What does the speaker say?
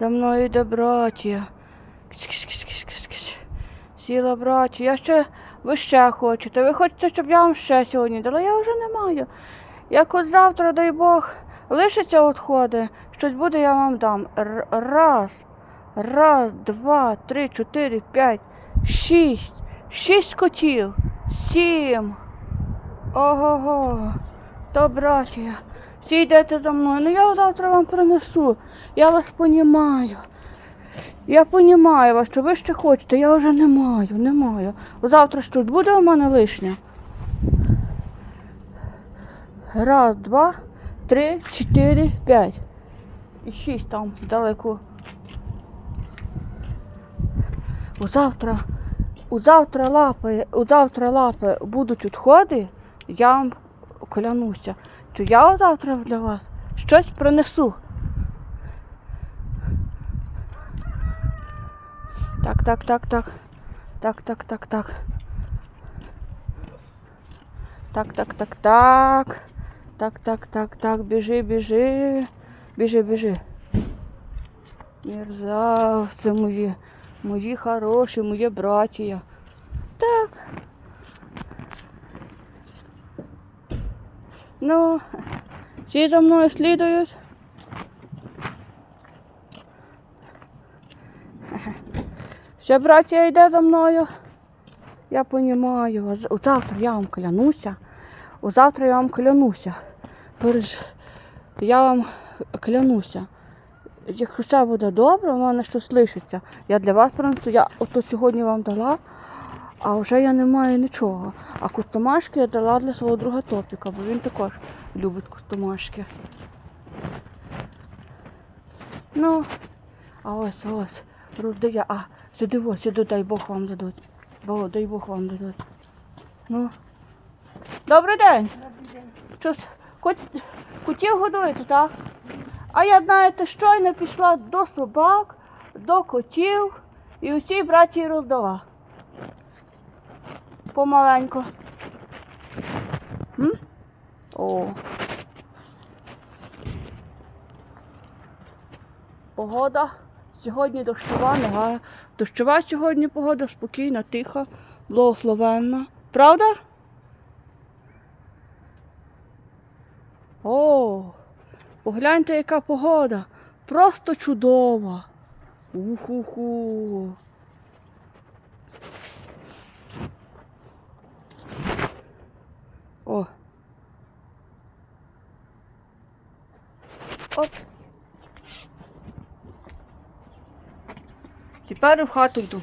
За мною йде братія. Сіла братія. Я ще, ви ще хочете. Ви хочете, щоб я вам ще сьогодні дала? Я вже не маю. Як от завтра, дай Бог, лишиться відходи, щось буде, я вам дам. Раз, раз, два, три, чотири, п'ять, шість. Шість котів. Сім. Ого-го. То братія. Всі йдете за мною. Ну я завтра вам принесу. Я вас понімаю. Я понімаю вас, що ви ще хочете, я вже не маю, не маю. Завтра що буде у мене лишня? Раз, два, три, чотири, п'ять. І шість там далеко. У завтра, у завтра лапи, у завтра лапи будуть відходи, я вам клянуся, що я завтра для вас щось принесу. Так, так, так, так. Так, так, так, так. Так, так, так, так. Так, так, так, так. Біжи, біжи. Біжи, біжи. Мерзавці мої. Мої хороші, мої братія. Так. Ну, всі за мною слідують. Ще братія йде за мною. Я. У завтра я вам клянуся. Завтра я вам клянуся. Я вам клянуся. Якщо все буде добре, у мене щось лишиться. Я для вас принесу. Я ото сьогодні вам дала, а вже я не маю нічого. А кустомашки я дала для свого друга топіка, бо він також любить кустомашки. Ну, а ось, ось, роздає. А, сюди ось, сюди дай Бог вам дадуть. Бо, дай Бог вам дадуть. Ну. Добрий день. Щось, кот, котів годуєте, так? А я, знаєте, щойно пішла до собак, до котів і усій браті роздала. Помаленько. М? О. Погода сьогодні дощова, не гарна. Дощова сьогодні погода, спокійна, тиха, благословенна. Правда? О, погляньте, яка погода. Просто чудова. Уху-ху. О. Оп. Тепер в хату йду.